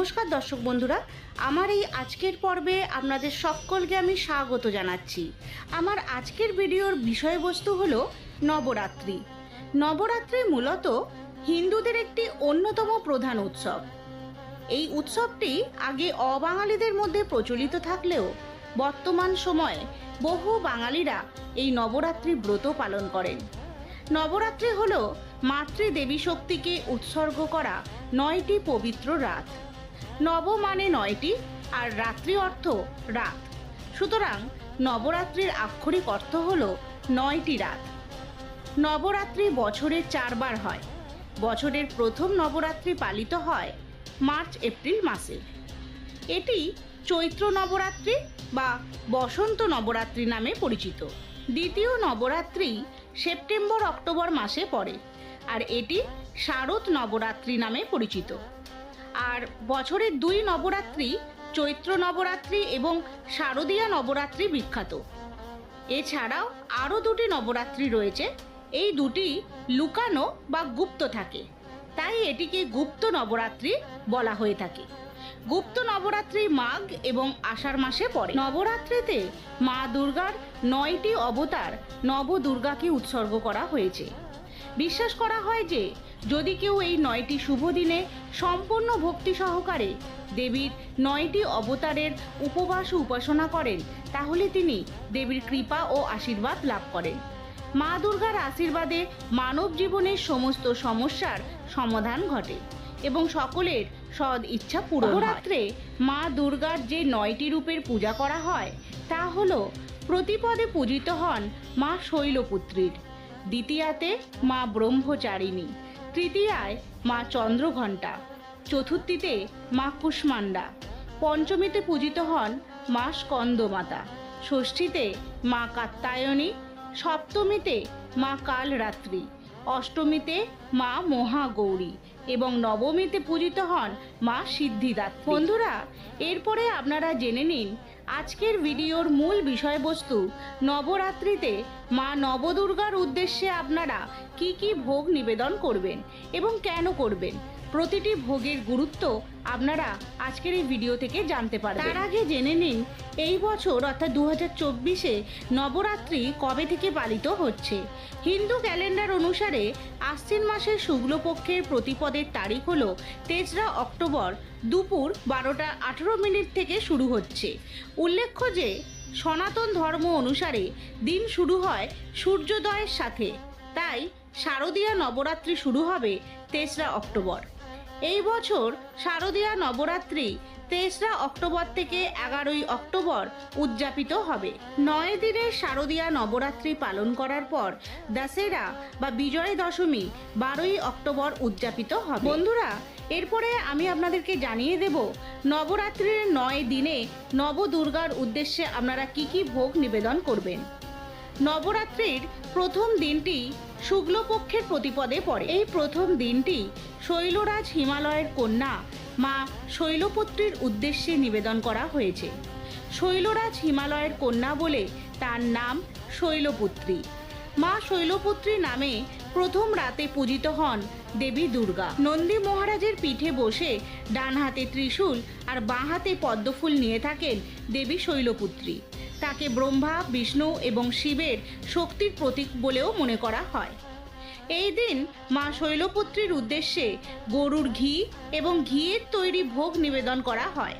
নমস্কার দর্শক বন্ধুরা, আমার এই আজকের পর্বে আপনাদের সকলকে আমি স্বাগত জানাচ্ছি। আমার আজকের ভিডিওর বিষয়বস্তু হলো নবরাত্রি। নবরাত্রি মূলত হিন্দুদের একটি অন্যতম প্রধান উৎসব। এই উৎসবটি আগে অবাঙালিদের মধ্যে প্রচলিত থাকলেও বর্তমান সময়ে বহু বাঙালিরা এই নবরাত্রি ব্রত পালন করেন। নবরাত্রি হল মাতৃদেবী শক্তিকে উৎসর্গ করা নয়টি পবিত্র রাত। নব মানে নয়টি আর রাত্রি অর্থ রাত। সুতরাং নবরাত্রির আক্ষরিক অর্থ হল নয়টি রাত। নবরাত্রি বছরে চারবার হয়। বছরের প্রথম নবরাত্রি পালিত হয় মার্চ, এপ্রিল মাসে। এটি চৈত্র নবরাত্রি বা বসন্ত নবরাত্রি নামে পরিচিত। দ্বিতীয় নবরাত্রি সেপ্টেম্বর, অক্টোবর মাসে পড়ে, আর এটি শারদ নবরাত্রি নামে পরিচিত। আর বছরের দুই নবরাত্রি, চৈত্র নবরাত্রি এবং শারদীয়া নবরাত্রি বিখ্যাত। এছাড়াও আরও দুটি নবরাত্রি রয়েছে। এই দুটি লুকানো বা গুপ্ত থাকে। তাই এটিকে গুপ্ত নবরাত্রি বলা হয়ে থাকে। গুপ্ত নবরাত্রি মাঘ এবং আষাঢ় মাসে পড়ে। নবরাত্রিতে মা দুর্গার নয়টি অবতার নবদুর্গাকে উৎসর্গ করা হয়েছে। বিশ্বাস করা হয় যে, যদি কেউ এই নয়টি শুভ দিনে সম্পূর্ণ ভক্তি সহকারে দেবীর নয়টি অবতারের উপবাস উপাসনা করেন, তাহলে তিনি দেবীর কৃপা ও আশীর্বাদ লাভ করেন। মা দুর্গার আশীর্বাদে মানব জীবনের সমস্ত সমস্যার সমাধান ঘটে এবং সকলের সদ ইচ্ছা পূরণ রাত্রে মা দুর্গার যে নয়টি রূপের পূজা করা হয়, তা হল প্রতিপদে পূজিত হন মা শৈলপুত্রীর। দ্বিতীয়াতে মা ব্রহ্মচারিণী, তৃতীয়ায় মা চন্দ্রঘণ্টা, চতুর্থীতে মা কুষ্মান্ডা পঞ্চমীতে পূজিত হন মা স্কন্দমাতা, ষষ্ঠীতে মা কাত্তায়নী সপ্তমীতে মা কালরাত্রি, অষ্টমীতে মা মহাগৌরী এবং নবমীতে পূজিত হন মা সিদ্ধিদাত বন্ধুরা, এরপরে আপনারা জেনে নিন আজকের ভিডিওর মূল বিষয়বস্তু, নবরাত্রিতে মা নবদুর্গার উদ্দেশ্যে আপনারা কি কি ভোগ নিবেদন করবেন এবং কেন করবেন? প্রতিটি ভোগের গুরুত্ব আপনারা আজকের এই ভিডিও থেকে জানতে পারবেন। তার আগে জেনে নিন, এই বছর অর্থাৎ দু হাজার চব্বিশে নবরাত্রি কবে থেকে পালিত হচ্ছে? হিন্দু ক্যালেন্ডার অনুসারে আশ্বিন মাসের শুক্লপক্ষের প্রতিপদের তারিখ হলো তেসরা অক্টোবর দুপুর বারোটা আঠেরো মিনিট থেকে শুরু হচ্ছে। উল্লেখ্য যে, সনাতন ধর্ম অনুসারে দিন শুরু হয় সূর্যোদয়ের সাথে। তাই শারদীয়া নবরাত্রি শুরু হবে তেসরা অক্টোবর। এই বছর শারদীয়া নবরাত্রি তেসরা অক্টোবর থেকে এগারোই অক্টোবর উদযাপিত হবে। নয় দিনের শারদীয়া নবরাত্রি পালন করার পর দশেরা বা বিজয় দশমী বারোই অক্টোবর উদযাপিত হবে। বন্ধুরা, এরপরে আমি আপনাদেরকে জানিয়ে দেব নবরাত্রির নয় দিনে নবদুর্গার উদ্দেশ্যে আপনারা কি কি ভোগ নিবেদন করবেন। নবরাত্রির প্রথম দিনটি শুক্লপক্ষের প্রতিপদে পড়ে। এই প্রথম দিনটি শৈলরাজ হিমালয়ের কন্যা মা শৈলপুত্রীর উদ্দেশ্যে নিবেদন করা হয়েছে। শৈলরাজ হিমালয়ের কন্যা বলে তার নাম শৈলপুত্রী। মা শৈলপুত্রী নামে প্রথম রাতে পূজিত হন দেবী দুর্গা। নন্দী মহারাজের পিঠে বসে ডান হাতে ত্রিশূল আর বাঁ হাতে পদ্মফুল নিয়ে থাকেন দেবী শৈলপুত্রী। তাকে ব্রহ্মা, বিষ্ণু এবং শিবের শক্তির প্রতীক বলেও মনে করা হয়। এই দিন মা শৈলপুত্রীর উদ্দেশ্যে গরুর ঘি এবং ঘিয়ের তৈরি ভোগ নিবেদন করা হয়।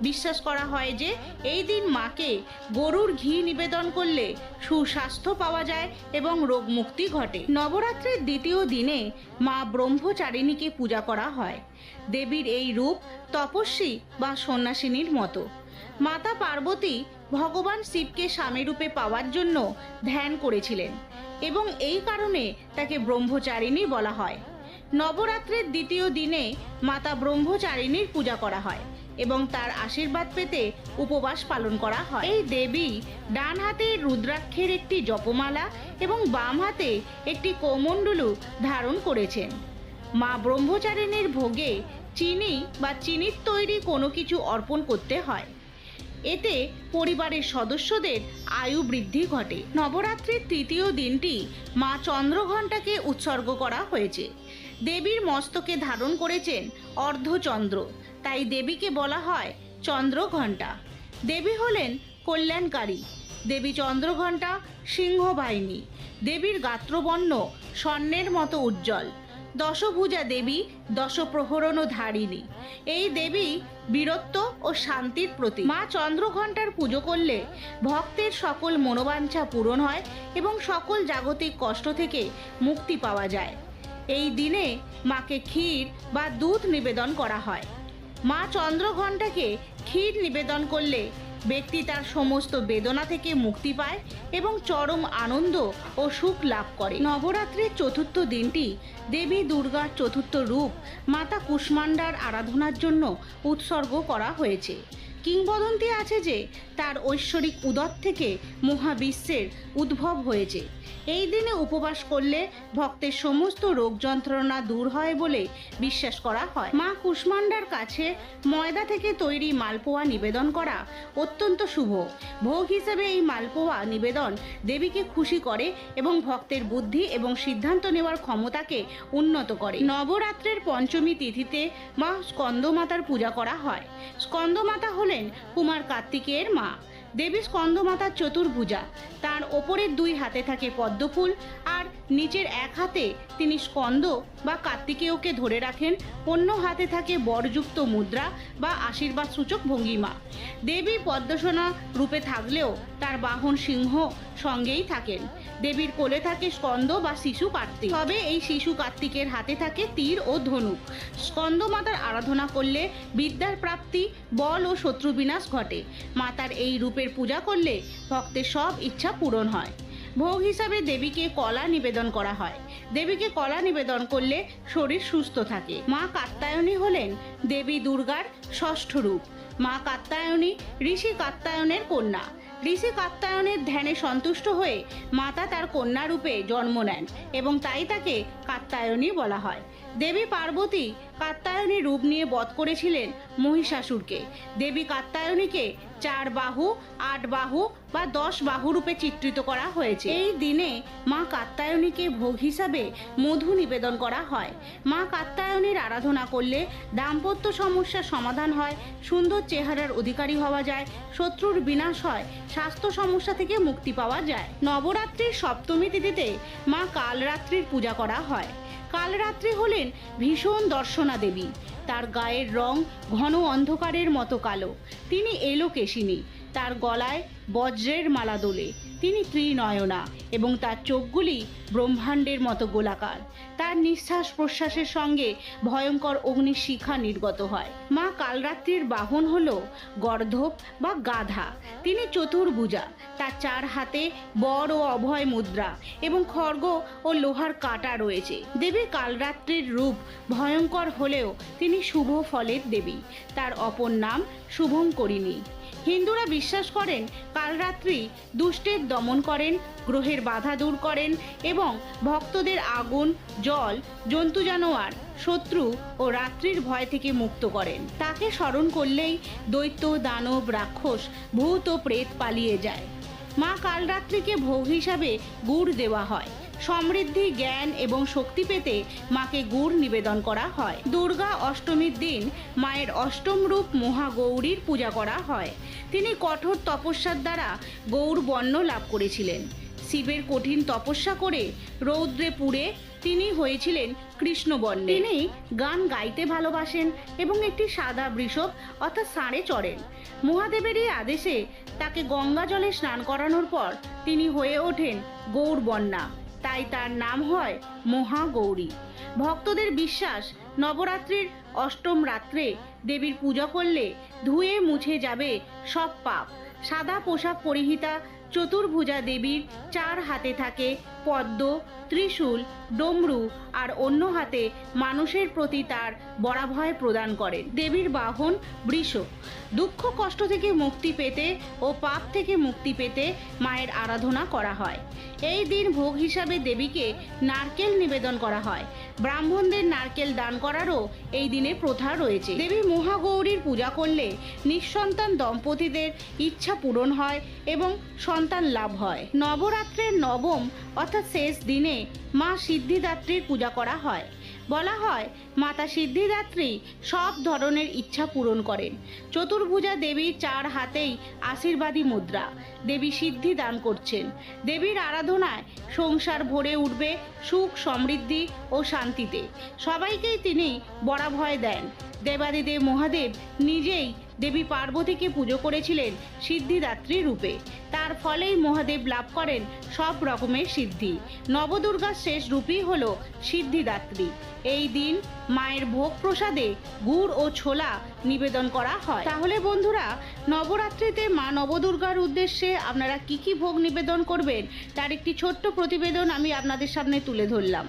বিশ্বাস করা হয় যে এই দিন মাকে গরুর ঘি নিবেদন করলে সুস্বাস্থ্য পাওয়া যায় এবং রোগমুক্তি ঘটে। নবরাত্রির দ্বিতীয় দিনে মা ব্রহ্মচারিণীকে পূজা করা হয়। দেবীর এই রূপ তপস্বী বা সন্ন্যাসিনীর মতো। মাতা পার্বতী ভগবান শিবকে স্বামী রূপে পাওয়ার জন্য ধ্যান করেছিলেন এবং এই কারণে তাকে ব্রহ্মচারিণী বলা হয়। নবরাত্রের দ্বিতীয় দিনে মাতা ব্রহ্মচারিণীর পূজা করা হয় এবং তার আশীর্বাদ পেতে উপবাস পালন করা হয়। এই দেবী ডান হাতে রুদ্রাক্ষের একটি জপমালা এবং বাম হাতে একটি কৌমণ্ডলু ধারণ করেছেন। মা ব্রহ্মচারিণীর ভোগে চিনি বা চিনির তৈরি কোনো কিছু অর্পণ করতে হয়। এতে পরিবারের সদস্যদের আয়ু বৃদ্ধি ঘটে। নবরাত্রির তৃতীয় দিনটি মা চন্দ্রঘণ্টাকে উৎসর্গ করা হয়েছে। দেবীর মস্তকে ধারণ করেছেন অর্ধচন্দ্র, তাই দেবীকে বলা হয় চন্দ্রঘণ্টা। দেবী হলেন কল্যাণকারী। দেবী চন্দ্রঘণ্টা সিংহ বাহিনী দেবীর গাত্রবর্ণ স্বর্ণের মতো উজ্জ্বল। দশভুজা দেবী দশপ্রহরণ ধারিণী। এই দেবী বীরত্ব ও শান্তির প্রতীক। মা চন্দ্রঘণ্টার পুজো করলে ভক্তের সকল মনোবাঞ্ছা পূরণ হয় এবং সকল জাগতিক কষ্ট থেকে মুক্তি পাওয়া যায়। এই দিনে মাকে ক্ষীর বা দুধ নিবেদন করা হয়। মা চন্দ্রঘণ্টাকে ক্ষীর নিবেদন করলে ব্যক্তি তার সমস্ত বেদনা থেকে মুক্তি পায় এবং চরম আনন্দ ও সুখ লাভ করে। নবরাত্রির চতুর্থ দিনটি দেবী দুর্গার চতুর্থ রূপ, মাতা কুষ্মান্ডার আরাধনার জন্য উৎসর্গ করা হয়েছে। কিংবদন্তি আছে যে, তার ঐশ্বরিক উদর থেকে মহাবিশ্বের উদ্ভব হয়েছে। এই দিনে উপবাস করলে ভক্তের সমস্ত রোগ যন্ত্রণা দূর হয় বলে বিশ্বাস করা হয়। মা কুষ্মান্ডার কাছে ময়দা থেকে তৈরি মালপোয়া নিবেদন করা অত্যন্ত শুভ। ভোগ হিসেবে এই মালপোয়া নিবেদন দেবীকে খুশি করে এবং ভক্তের বুদ্ধি এবং সিদ্ধান্ত নেওয়ার ক্ষমতাকে উন্নত করে। নবরাত্রের পঞ্চমী তিথিতে মা স্কন্দমাতার পূজা করা হয়। স্কন্দমাতা হলেন কুমার কার্তিকের মা। দেবী স্কন্দমাতার চতুর্ভুজা। তার ওপরের দুই হাতে থাকে পদ্মফুল আর নিচের এক হাতে তিনি স্কন্দ বা কার্তিকেয়কে ধরে রাখেন। অন্য হাতে থাকে বরযুক্ত মুদ্রা বা আশীর্বাদ সূচক ভঙ্গিমা। দেবী পদ্মসোনা রূপে থাকলেও তার বাহন সিংহ সঙ্গেই থাকেন। দেবীর কোলে থাকে স্কন্দ বা শিশু কার্তিক। তবে এই শিশু কার্তিকের হাতে থাকে তীর ও ধনুক। স্কন্দ মাতার আরাধনা করলে বিদ্যার প্রাপ্তি, বল ও শত্রু বিনাশ ঘটে। মাতার এই রূপের পূজা করলে ভক্তের সব ইচ্ছা পূরণ হয়। ভোগ হিসাবে দেবীকে কলা নিবেদন করা হয়। দেবীকে কলা নিবেদন করলে শরীর সুস্থ থাকে। মা কাত্তায়নী হলেন দেবী দুর্গার ষষ্ঠ রূপ। মা কাত্তায়নী ঋষি কাত্তায়নের কন্যা। ঋষি কাত্তায়নের ধ্যানে সন্তুষ্ট হয়ে মাতা তার কন্যা রূপে জন্ম নেন এবং তাই তাকে কাত্তায়নী বলা হয়। দেবী পার্বতী কাত্তায়নী রূপ নিয়ে বধ করেছিলেন মহিষাসুরকে। দেবী কাত্তায়নীকে চার বাহু, আট বাহু বা দশ বাহু রূপে চিত্রিত করা হয়েছে। এই দিনে মা কাত্তায়নীকে ভোগ হিসাবে মধু নিবেদন করা হয়। মা কাত্তায়নীর আরাধনা করলে দাম্পত্য সমস্যার সমাধান হয়, সুন্দর চেহারার অধিকারী হওয়া যায়, শত্রুর বিনাশ হয়, স্বাস্থ্য সমস্যা থেকে মুক্তি পাওয়া যায়। নবরাত্রির সপ্তমী তিথিতে মা কালরাত্রির পূজা করা হয়। কালরাত্রি হলেন ভীষণ দর্শনা দেবী তার গায়ের রং ঘন অন্ধকারের মতো কালো। তিনি এলো কেশিনী। তার গলায় বজ্রের মালা দোলে। তিনি ত্রিনয়না এবং তার চোখগুলি ব্রহ্মাণ্ডের মতো গোলাকার। তার নিঃশ্বাস প্রশ্বাসের সঙ্গে ভয়ঙ্কর অগ্নিশিখা নির্গত হয়। মা কালরাত্রির বাহন হল গর্ধব বা গাধা। তিনি চতুর্ভুজা। তার চার হাতে বড় ও অভয় মুদ্রা এবং খড়গ ও লোহার কাটা রয়েছে। দেবী কালরাত্রির রূপ ভয়ঙ্কর হলেও তিনি শুভ ফলের দেবী। তার অপর নাম শুভঙ্করিণী। হিন্দুরা বিশ্বাস করেন কালরাত্রি দুষ্টের দমন করেন, গ্রহের বাধা দূর করেন এবং ভক্তদের আগুন, জল, জন্তু জানোয়ার, শত্রু ও রাত্রির ভয় থেকে মুক্ত করেন। তাকে স্মরণ করলেই দৈত্য, দানব, রাক্ষস, ভূত ও প্রেত পালিয়ে যায়। মা কালরাত্রিকে ভোগ হিসাবে গুড় দেওয়া হয়। সমৃদ্ধি, জ্ঞান এবং শক্তি পেতে মাকে গুড় নিবেদন করা হয়। দুর্গা অষ্টমীর দিন মায়ের অষ্টম রূপ মহাগৌরীর পূজা করা হয়। তিনি কঠোর তপস্যার দ্বারা গৌর বর্ণ লাভ করেছিলেন। শিবের কঠিন তপস্যা করে রৌদ্রে পুড়ে তিনি হয়েছিলেন কৃষ্ণবর্ণ তিনি গান গাইতে ভালোবাসেন এবং একটি সাদা বৃষভ অর্থাৎ ষাঁড়ে চড়েন। মহাদেবেরই আদেশে তাকে গঙ্গা জলে স্নান করানোর পর তিনি হয়ে ওঠেন গৌরবন্যা তাই তার নাম হয় মহাগৌরী। ভক্তদের বিশ্বাস নবরাত্রির অষ্টম রাত্রে দেবীর পূজা করলে ধুয়ে মুছে যাবে সব পাপ। সাদা পোশাক পরিহিতা, চতুর্ভুজা দেবীর চার হাতে থাকে পদ্ম, ত্রিশূল, ডমরু আর অন্য হাতে মানুষের প্রতি তার বরাভয় প্রদান করেন দেবীর বাহন বৃষ। দুঃখ কষ্ট থেকে মুক্তি পেতে ও পাপ থেকে মুক্তি পেতে মায়ের আরাধনা করা হয়। এই দিন ভোগ হিসাবে দেবীকে নারকেল নিবেদন করা হয়। ব্রাহ্মণদের নারকেল দান করারও এই দিনে প্রথা রয়েছে। দেবী মহাগৌরীর পূজা করলে নিঃসন্তান দম্পতিদের ইচ্ছা পূরণ হয় এবং সন্তান লাভ হয়। নবরাত্রের নবম অর্থাৎ শেষ দিনে মা সিদ্ধিদাত্রীর পূজা করা হয়। বলা হয়, মাতা সিদ্ধিদাত্রী সব ধরনের ইচ্ছা পূরণ করেন। চতুর্ভুজা দেবীর চার হাতেই আশীর্বাদী মুদ্রা। দেবী সিদ্ধি দান করছেন। দেবীর আরাধনায় সংসার ভরে উঠবে সুখ, সমৃদ্ধি ও শান্তিতে। সবাইকেই তিনি বরাভয় দেন। দেবাদিদেব মহাদেব নিজেই দেবী পার্বতীকে পুজো করেছিলেন সিদ্ধিদাত্রী রূপে। তার ফলেই মহাদেব লাভ করেন সব রকমের সিদ্ধি। নবদুর্গার শেষ রূপই হল সিদ্ধিদাত্রী। এই দিন মায়ের ভোগ প্রসাদে গুড় ও ছোলা নিবেদন করা হয়। তাহলে বন্ধুরা, নবরাত্রিতে মা নবদুর্গার উদ্দেশ্যে আপনারা কি কি ভোগ নিবেদন করবেন, তার একটি ছোট্ট প্রতিবেদন আমি আপনাদের সামনে তুলে ধরলাম।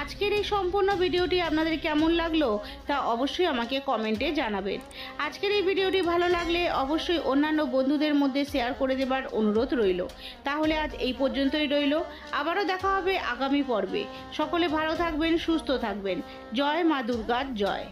আজকের এই সম্পূর্ণ ভিডিওটি আপনাদের কেমন লাগল তা অবশ্যই আমাকে কমেন্টে জানাবেন। আজকের এই ভিডিওটি ভালো লাগলে অবশ্যই অন্যান্য বন্ধুদের মধ্যে শেয়ার করে দেবার অনুরোধ রইল। তাহলে আজ এই পর্যন্তই রইল। আবারও দেখা হবে আগামী পর্বে। সকলে ভালো থাকবেন, সুস্থ থাকবেন। জয় মা দুর্গার জয়।